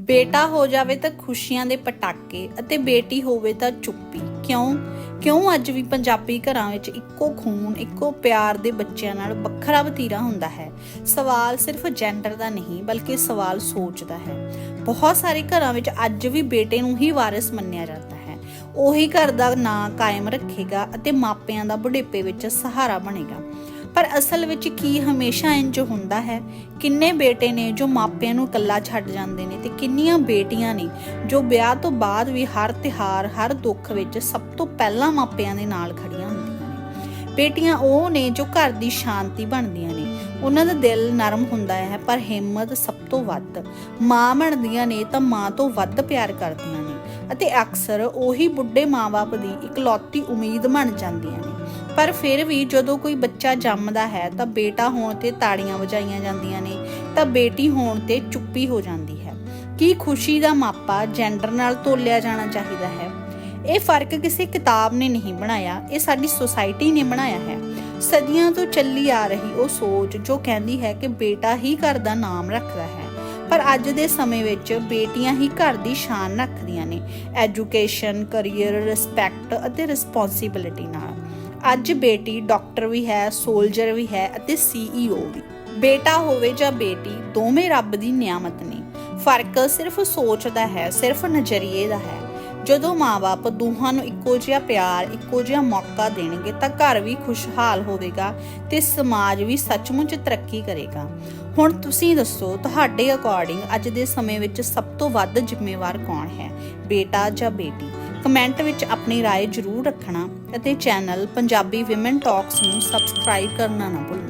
ਬੇਟਾ ਹੋ ਜਾਵੇ ਤਾਂ ਖੁਸ਼ੀਆਂ ਦੇ ਪਟਾਕੇ ਅਤੇ ਬੇਟੀ ਹੋਵੇ ਤਾਂ ਚੁੱਪੀ। ਕਿਉਂ? ਕਿਉਂ ਅੱਜ ਵੀ ਪੰਜਾਬੀ ਘਰਾਂ ਵਿੱਚ ਇੱਕੋ ਖੂਨ, ਇੱਕੋ ਪਿਆਰ ਦੇ ਬੱਚਿਆਂ ਨਾਲ ਵੱਖਰਾ ਵਤੀਰਾ ਹੁੰਦਾ ਹੈ? ਸਵਾਲ ਸਿਰਫ ਜੈਂਡਰ ਦਾ ਨਹੀਂ, ਬਲਕਿ ਸਵਾਲ ਸੋਚ ਦਾ ਹੈ। ਬਹੁਤ ਸਾਰੇ ਘਰਾਂ ਵਿੱਚ ਅੱਜ ਵੀ ਬੇਟੇ ਨੂੰ ਹੀ ਵਾਰਿਸ ਮੰਨਿਆ ਜਾਂਦਾ ਹੈ। ਉਹੀ ਘਰ ਦਾ ਨਾਂ ਕਾਇਮ ਰੱਖੇਗਾ ਅਤੇ ਮਾਪਿਆਂ ਦਾ ਬੁਢੇਪੇ ਵਿੱਚ ਸਹਾਰਾ ਬਣੇਗਾ। ਪਰ ਅਸਲ ਵਿੱਚ ਕੀ ਹਮੇਸ਼ਾ ਇੰਜ ਹੁੰਦਾ ਹੈ? ਕਿੰਨੇ ਬੇਟੇ ਨੇ ਜੋ ਮਾਪਿਆਂ ਨੂੰ ਇਕੱਲਾ ਛੱਡ ਜਾਂਦੇ ਨੇ ਤੇ ਕਿੰਨੀਆਂ ਬੇਟੀਆਂ ਨੇ ਜੋ ਵਿਆਹ ਤੋਂ ਬਾਅਦ ਵੀ ਹਰ ਤਿਹਾਰ ਹਰ ਦੁੱਖ ਵਿੱਚ ਸਭ ਤੋਂ ਪਹਿਲਾਂ ਮਾਪਿਆਂ ਦੇ ਨਾਲ ਖੜੀਆਂ ਹੁੰਦੀਆਂ ਨੇ। ਬੇਟੀਆਂ ਉਹ ਨੇ ਜੋ ਘਰ ਦੀ ਸ਼ਾਂਤੀ ਬਣਦੀਆਂ ਨੇ। ਉਹਨਾਂ ਦਾ ਦਿਲ ਨਰਮ ਹੁੰਦਾ ਹੈ ਪਰ ਹਿੰਮਤ ਸਭ ਤੋਂ ਵੱਧ। ਮਾਂ ਬਣਦੀਆਂ ਨੇ ਤਾਂ ਮਾਂ ਤੋਂ ਵੱਧ ਪਿਆਰ ਕਰਦੀਆਂ ਨੇ ਅਤੇ ਅਕਸਰ ਉਹੀ ਬੁੱਢੇ ਮਾਂ-ਬਾਪ ਦੀ ਇਕਲੌਤੀ ਉਮੀਦ ਬਣ ਜਾਂਦੀਆਂ ਨੇ। ਪਰ ਫਿਰ ਵੀ ਜਦੋਂ ਕੋਈ ਬੱਚਾ ਜੰਮਦਾ ਹੈ ਤਾਂ ਬੇਟਾ ਹੋਣ ਤੇ ਤਾੜੀਆਂ ਵਜਾਈਆਂ ਜਾਂਦੀਆਂ ਨੇ, ਤਾਂ ਬੇਟੀ ਹੋਣ ਤੇ ਚੁੱਪੀ ਹੋ ਜਾਂਦੀ ਹੈ। ਕੀ ਖੁਸ਼ੀ ਦਾ ਮਾਪਾ ਜੈਂਡਰ ਨਾਲ ਤੋਲਿਆ ਜਾਣਾ ਚਾਹੀਦਾ ਹੈ? ਇਹ ਫ਼ਰਕ ਕਿਸੇ ਕਿਤਾਬ ਨੇ ਨਹੀਂ ਬਣਾਇਆ, ਇਹ ਸਾਡੀ ਸੋਸਾਇਟੀ ਨੇ ਬਣਾਇਆ ਹੈ। ਸਦੀਆਂ ਤੋਂ ਚੱਲੀ ਆ ਰਹੀ ਉਹ ਸੋਚ ਜੋ ਕਹਿੰਦੀ ਹੈ ਕਿ ਬੇਟਾ ਹੀ ਘਰ ਦਾ ਨਾਮ ਰੱਖਦਾ ਹੈ। ਪਰ ਅੱਜ ਦੇ ਸਮੇਂ ਵਿੱਚ ਬੇਟੀਆਂ ਹੀ ਘਰ ਦੀ ਸ਼ਾਨ ਰੱਖਦੀਆਂ ਨੇ ਐਜੂਕੇਸ਼ਨ ਕੈਰੀਅਰ ਰਿਸਪੈਕਟ ਅਤੇ ਰਿਸਪੌਂਸਿਬਿਲਿਟੀ ਨਾਲ। ਅੱਜ ਬੇਟੀ ਡਾਕਟਰ ਵੀ ਹੈ, ਸੋਲਜਰ ਵੀ ਹੈ ਅਤੇ ਸੀਈਓ ਵੀ। ਬੇਟਾ ਹੋਵੇ ਜਾਂ ਬੇਟੀ, ਦੋਵੇਂ ਰੱਬ ਦੀ ਨਿਆਮਤ ਨੇ। ਫ਼ਰਕ ਸਿਰਫ ਸੋਚ ਦਾ ਹੈ, ਸਿਰਫ ਨਜ਼ਰੀਏ ਦਾ ਹੈ। ਜਦੋਂ ਮਾਪੇ ਦੋਹਾਂ ਨੂੰ ਇੱਕੋ ਜਿਹਾ ਪਿਆਰ, ਇੱਕੋ ਜਿਹਾ ਮੌਕਾ ਦੇਣਗੇ ਤਾਂ ਘਰ ਵੀ ਖੁਸ਼ਹਾਲ ਹੋਵੇਗਾ ਤੇ ਸਮਾਜ ਵੀ ਸੱਚਮੁੱਚ ਤਰੱਕੀ ਕਰੇਗਾ। ਹੁਣ ਤੁਸੀਂ ਦੱਸੋ, ਤੁਹਾਡੇ ਅਕੋਰਡਿੰਗ ਅੱਜ ਦੇ ਸਮੇਂ ਵਿੱਚ ਸਭ ਤੋਂ ਵੱਧ ਜ਼ਿੰਮੇਵਾਰ ਕੌਣ ਹੈ, ਬੇਟਾ ਜਾਂ ਬੇਟੀ? ਕਮੈਂਟ ਵਿੱਚ ਆਪਣੀ رائے ਜ਼ਰੂਰ ਰੱਖਣਾ ਅਤੇ ਚੈਨਲ ਪੰਜਾਬੀ ਔਮਨ ਟਾਕਸ ਨੂੰ ਸਬਸਕ੍ਰਾਈਬ ਕਰਨਾ ਨਾ ਭੁੱਲਣਾ